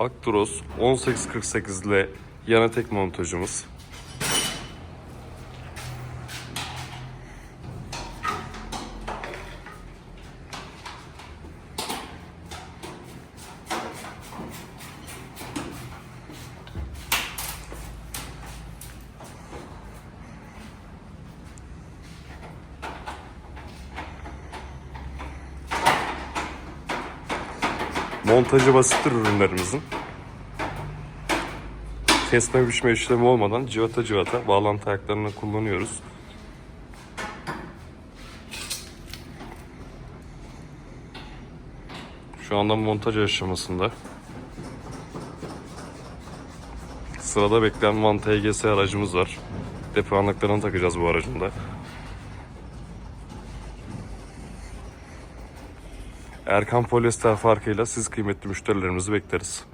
Actros 1848 ile yana tek montajımız. Montajı basittir ürünlerimizin. Kesme biçme işlemi olmadan civata civata bağlantı ayaklarını kullanıyoruz. Şu anda montaj aşamasında. Sırada bekleyen Van TGS aracımız var. Depo anlıklarını takacağız bu aracın da. Erkan Polyester farkıyla siz kıymetli müşterilerimizi bekleriz.